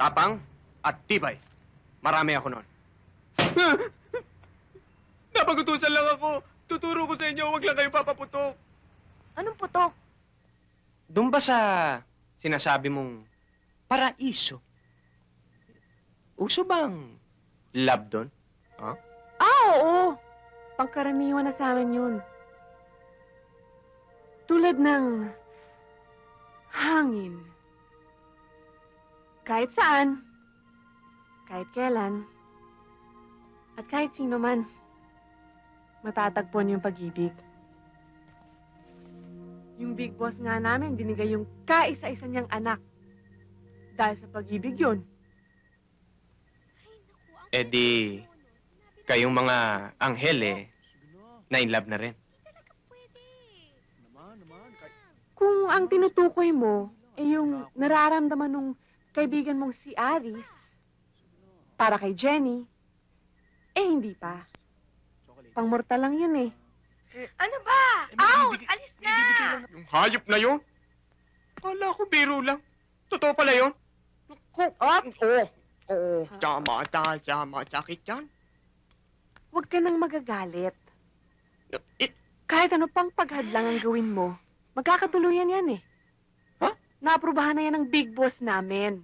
Tapang at tibay. Marami ako noon. Napagutusan lang ako. Tuturo ko sa inyo, huwag lang kayo papaputok. Anong puto? Doon ba sa sinasabi mong paraiso? Uso bang love doon? Ah, oo. Pangkaraniwan na sa amin yun. Tulad ng hangin. Kahit saan, kahit kailan, at kahit sino man, matatagpuan yung pag-ibig. Yung big boss nga namin, binigay yung kaisa-isa niyang anak. Dahil sa pag-ibig yun. Eh di, kayong mga anghel eh, na in love na rin. Kung ang tinutukoy mo ay yung nararamdaman ng kaibigan mong si Aris para kay Jenny, eh hindi pa. Pangmortal lang yun eh. Ano ba? Out! Alis na! Yung hayop na yun? Kala ko biro lang. Totoo pala yun? Naku, Op! Oo, oo, tama, tama, tama, sakit yan. Huwag ka nang magagalit. Eh, Kahit ano pang paghadlang ang gawin mo, magkakatuluyan yan eh. Ha? Naaprubahan na yan ng big boss namin.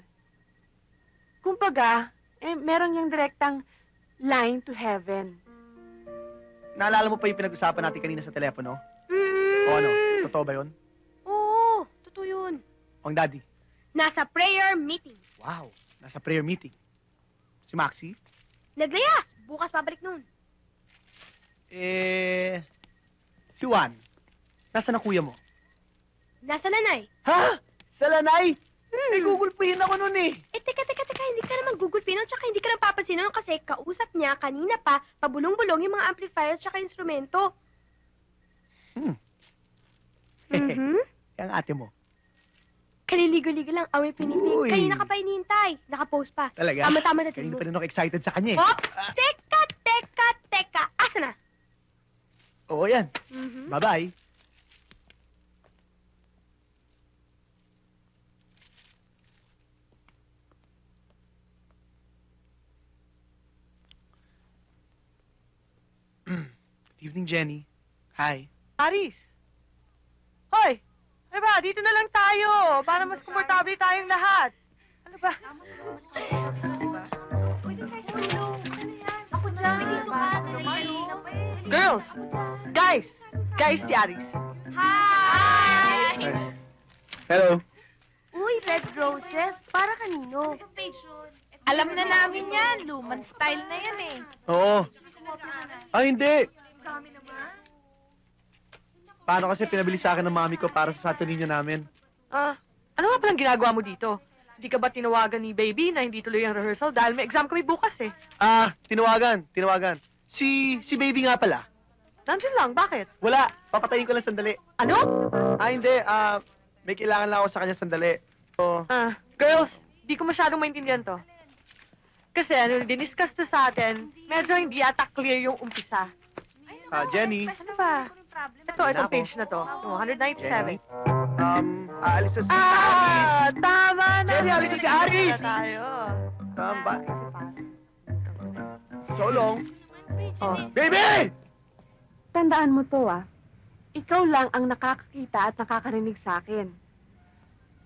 Kumbaga, eh, meron yung direktang line to heaven. Naalala mo pa yung pinag-usapan natin kanina sa telepono? Mm. O ano, totoo ba yun? Oo, totoo yun. O ang daddy? Nasa prayer meeting. Wow, nasa prayer meeting. Si Maxi? Naglayas! Bukas pabalik nun. Eh, si Juan. Nasaan ang kuya mo? Nasa nanay. Ha? Sa lanay? Eh, gugulpihin ako nun eh. Eh, teka, teka, teka, hindi ka naman Google Pinoy, tsaka hindi ka naman papansin nun kasi kausap niya kanina pa, pabulong-bulong yung mga amplifiers tsaka instrumento. Hmm. Mhm. Ang ate mo. Kaliligo-ligo lang, away pinipig. Uy. Kanina ka pa inihintay. Nakapost pa. Talaga? Tama-tama na Kanina pa rin ako excited sa kanya eh. Hop! Teka, teka, teka. Asa na? Oo yan. Mhm. Bye-bye. Evening, Jenny. Hi. Aris! Hoy! Ano ba? Dito na lang tayo para mas komportable tayong lahat. Ano ba? Ako dyan. Dito ka. Girls! Guys! Guys, si Aris. Hi! Hello. Uy, red roses. Para kanino? Alam na namin yan. Luman style na yan eh. Oo. Ah, hindi. Paano kasi pinabili sa akin ng mami ko para sa Santo Niño namin? Ah, ano nga palang ginagawa mo dito? Hindi ka ba tinawagan ni baby na hindi tuloy ang rehearsal dahil may exam kami bukas eh? Ah, tinawagan, tinawagan. Si, si baby nga pala. Nandiyan lang, bakit? Wala, papatayin ko lang sandali. Ano? Ah, hindi, ah, may kailangan lang ako sa kanya sandali. So, Ah, girls, di ko masyadong maintindihan to. Kasi ano, diniscuss to sa atin, medyo hindi ata clear yung umpisa. Ah, Jenny, Ano ba? Ito, itong page na to. Yung 197. um, aalis na si Ah, tama na. Jenny, alis na si Aris! Tayo. Tama. So long. Oh. Baby! Tandaan mo to ah. Ikaw lang ang nakakakita at nakakarinig sa akin.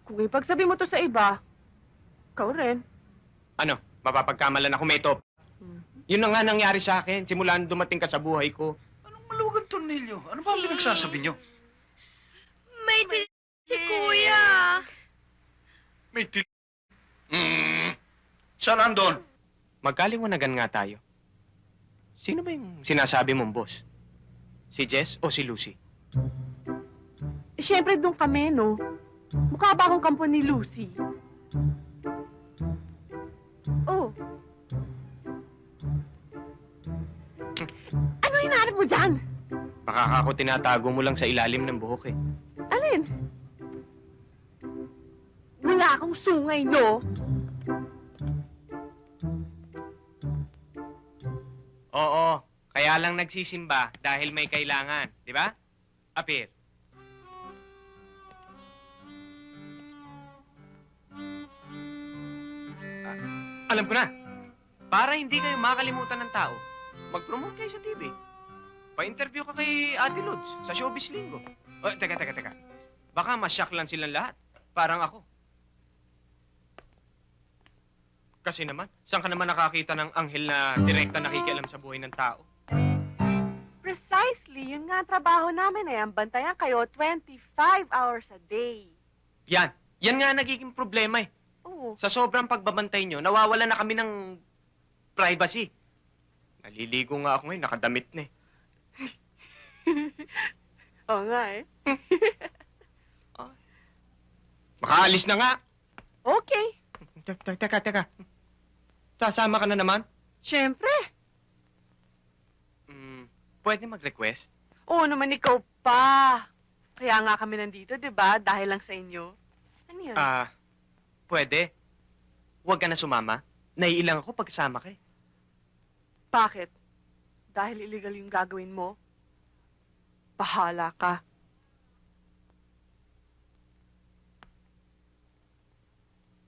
Kung ipagsabi mo to sa iba, ikaw rin. Ano, mapapagkamalan ako, Metop. Hmm. Yun na nga nangyari sa akin, simula nung dumating ka sa buhay ko. Maluwag ang tornilyo? Ano ba ang pinagsasabi nyo? May til si kuya. May til... Mm. Saan andon? Magkaliwanagan nga tayo. Sino ba yung sinasabi mong boss? Si Jess o si Lucy? Eh, syempre doon kami, no? Mukha ba akong kampo ni Lucy? Oh. Ano hinahanap mo dyan? Baka ako tinatago mo lang sa ilalim ng buhok eh. Alin? Wala akong sungay, no? Oo, kaya lang nagsisimba dahil may kailangan, di ba? Apir. Alam ko na. Para hindi kayo makalimutan ng tao, mag-promote kayo sa TV. Pa-interview ka kay Ate Lods sa Showbiz Linggo. Oh, teka, teka, teka. Baka masyak lang silang lahat. Parang ako. Kasi naman, saan ka naman nakakita ng anghel na direkta nakikialam sa buhay ng tao? Precisely, yun nga ang trabaho namin eh. Ang bantayan kayo 25 hours a day. Yan. Yan nga nagiging problema eh. Oo. Sa sobrang pagbabantay nyo, nawawala na kami ng privacy. Naliligo nga ako ngayon, nakadamit na eh. Oo nga eh. Makaalis na nga. Okay. Teka, teka, teka. Sasama ka na naman? Siyempre. Mm, pwede mag-request? Oo naman ikaw pa. Kaya nga kami nandito, di ba? Dahil lang sa inyo. Ano yun? Ah, pwede. Huwag ka na sumama. Naiilang ako pagkasama ka eh. Bakit? Dahil illegal yung gagawin mo? Bahala ka.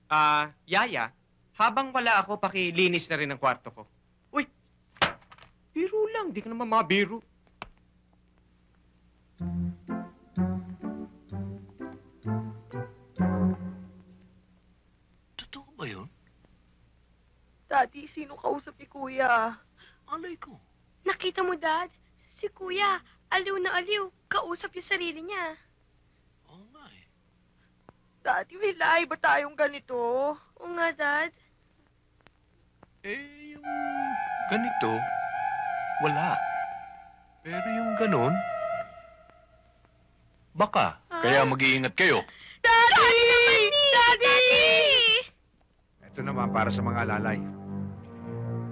Ah, Yaya, habang wala ako, pakilinis na rin ang kwarto ko. Uy! Biro lang, di ka naman mabiro. Totoo ba yun? Daddy, sino kausap ni Kuya? Alay ko. Nakita mo, Dad? Si Kuya, aliw na aliw. Kausap yung sarili niya. Oo nga eh. Daddy, may lie ba tayong ganito? Oo nga, Dad. Eh, yung ganito, wala. Pero yung ganon, baka. Kaya mag-iingat kayo. Daddy! Daddy! Ito naman para sa mga alalay.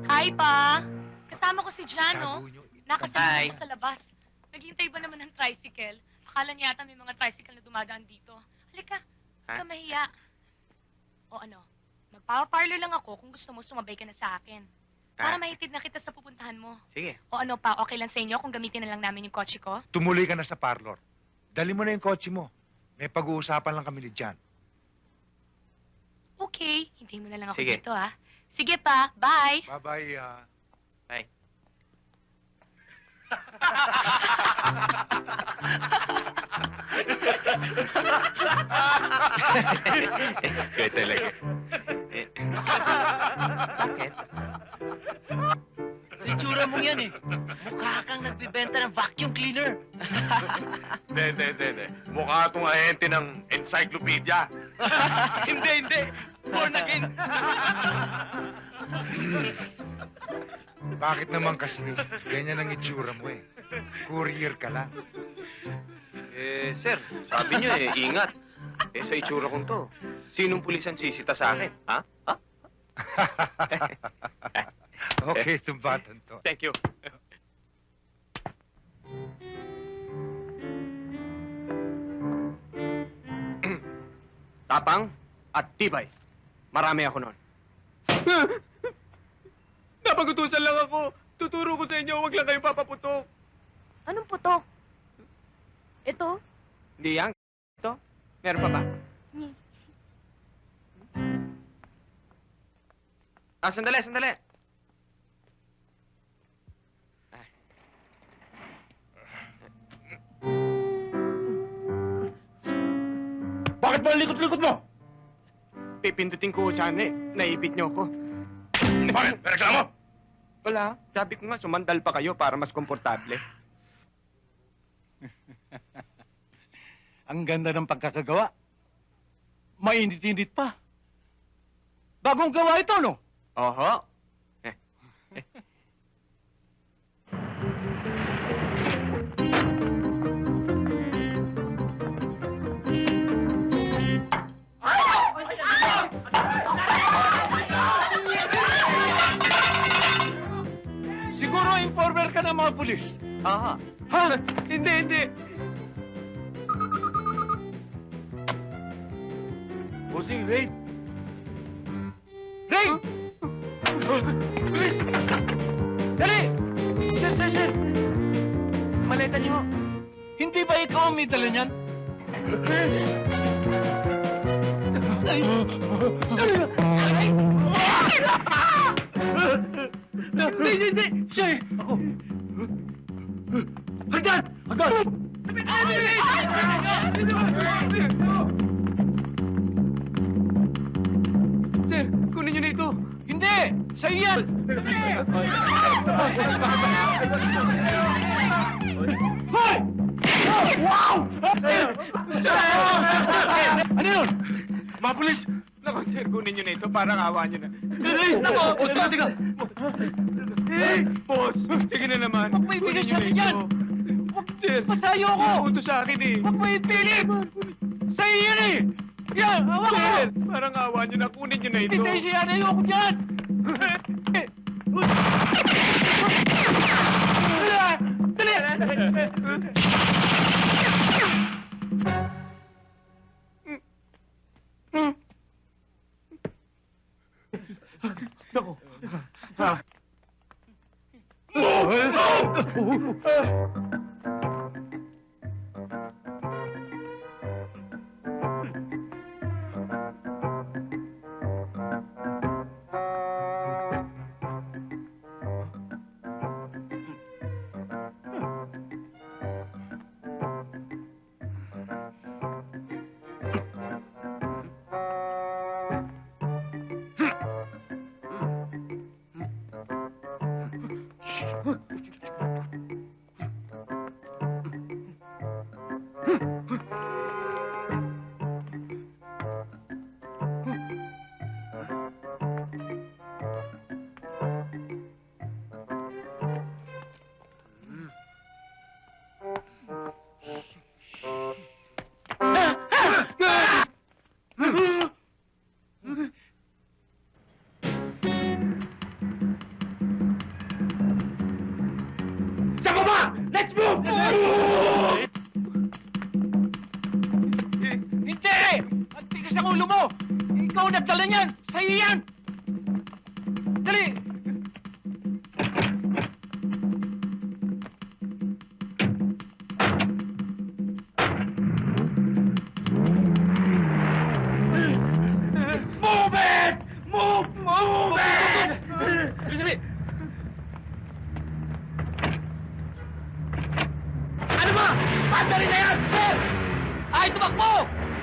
Hi, Pa! Kasama ko si Jano. Nakasalubong ko sa labas. Naghihintay ba naman ng tricycle? Akala niya yata may mga tricycle na dumadaan dito. Halika, huwag ka mahiya. O ano, magpapaparlor lang ako kung gusto mo sumabay ka na sa akin. Ah. Para mahitid na kita sa pupuntahan mo. Sige. O ano pa, okay lang sa inyo kung gamitin na lang namin yung kotse ko? Tumuloy ka na sa parlor. Dali mo na yung kotse mo. May pag-uusapan lang kami ni Jan. Okay, hintayin mo na lang ako Sige. dito ha. Sige pa, bye! Bye-bye. ah. Kaya talaga. Bakit? Sa itsura mong yan eh. Mukha kang nagbibenta ng vacuum cleaner. Hindi, hindi, hindi, hindi. Mukha itong ahente ng encyclopedia. hindi, hindi. Born again. Bakit naman kasi? Ganyan ang itsura mo eh. Courier ka lang. Eh, sir, sabi niyo eh, ingat. Eh, sa itsura kong to, sinong pulis ang sisita sa akin? Ha? Ha? Okay, itong batang to. Thank you. Tapang at tibay. Marami ako noon. Napagutusan lang ako. Tuturo ko sa inyo, huwag lang kayong papaputok. Anong putok? Ito? Hindi yan. Ito? Meron pa ba? Hmm. Ah, sandali, sandali. Bakit ba ang likot-likot mo? Pipindutin ko sana eh. Naipit niyo ako. Bakit? Reklamo? Wala. Sabi ko nga, sumandal pa kayo para mas komportable. Ang ganda ng pagkakagawa. Mainit-init pa. Bagong gawa ito, no? Oho. Siguro mga pulis. Aha. Ha? Hindi, hindi. Bossing, raid. Raid! Bilis! Dali! Sir, sir, sir! Maleta niyo. Hindi ba ikaw ang may dala niyan? Ay! Ay! Ay! hindi, hindi! Siya eh! Ako! Hagdan! Sir, kunin niyo na ito. Hindi! Sa'yo yan! Hoy! Wow! Ano yun? Mga pulis! Naku, sir, kunin niyo na ito. Parang awa niyo na. Nako! O, teka, teka! Eh, boss, sige na naman. Sa akin yan! Sir, Pasayo ako! uto sa akin eh. Huwag mo ipilit! Sa'yo yan eh! Yan! Hawak ko! Sir, parang awa niyo na. Kunin niyo na ito. Hindi siya yan! Ayoko dyan! Dali! Nako. Sa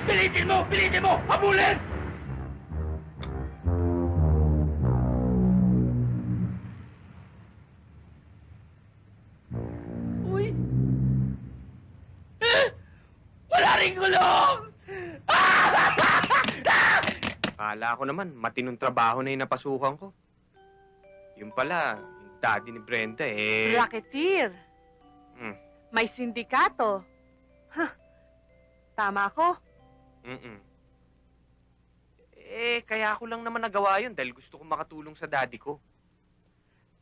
Pilitin mo! Pilitin mo! Habulin! Uy! Eh! Wala rin gulong! Akala ko naman, matinong trabaho na yung napasukan ko. Yung pala, yung daddy ni Brenda eh. Racketeer. Hmm. May sindikato. Huh. Tama ako. Mm-mm. Eh, kaya ako lang naman nagawa yun dahil gusto kong makatulong sa daddy ko.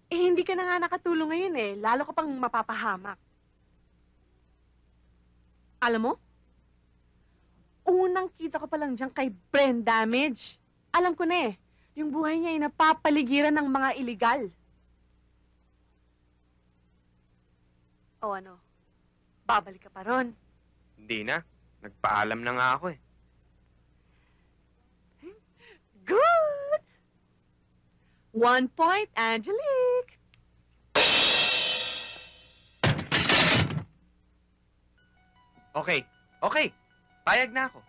Eh, hindi ka na nga nakatulong ngayon eh. Lalo ka pang mapapahamak. Alam mo? Unang kita ko pa lang dyan kay brain damage. Alam ko na eh. Yung buhay niya ay napapaligiran ng mga iligal. O ano? Babalik ka pa ron. Hindi na. Nagpaalam na nga ako eh. Good! One point, Angelique. Okay, okay. Payag na ako.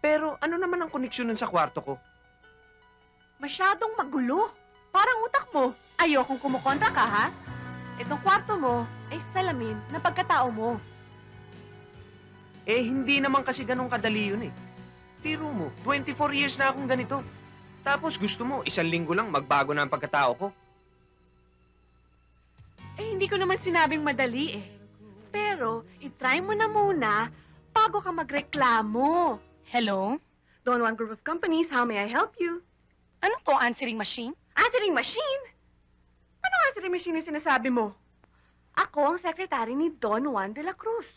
Pero ano naman ang koneksyon nun sa kwarto ko? Masyadong magulo. Parang utak mo. Ayokong kumukontra ka, ha? Itong kwarto mo ay salamin na pagkatao mo. Eh, hindi naman kasi ganun kadali yun eh. Tiro mo, 24 years na akong ganito. Tapos gusto mo, isang linggo lang magbago na ang pagkatao ko. Eh, hindi ko naman sinabing madali eh. Pero, itry mo na muna bago ka magreklamo. Hello? Don Juan Group of Companies, how may I help you? Ano to, answering machine? Answering machine? Ano answering machine yung sinasabi mo? Ako ang sekretary ni Don Juan de la Cruz.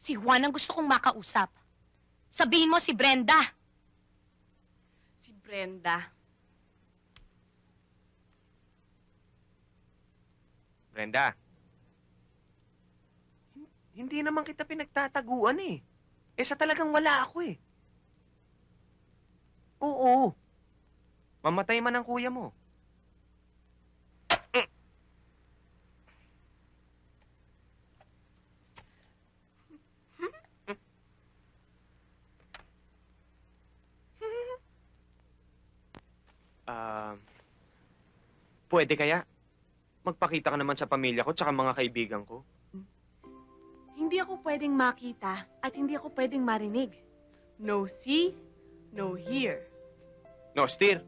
Si Juan ang gusto kong makausap. Sabihin mo si Brenda. Si Brenda. Brenda. hin- Hindi naman kita pinagtataguan eh. Eh sa talagang wala ako eh. Oo. Mamatay man ang kuya mo. Pwede kaya? Magpakita ka naman sa pamilya ko tsaka mga kaibigan ko. Hindi ako pwedeng makita at hindi ako pwedeng marinig. No see, no hear. No, steer.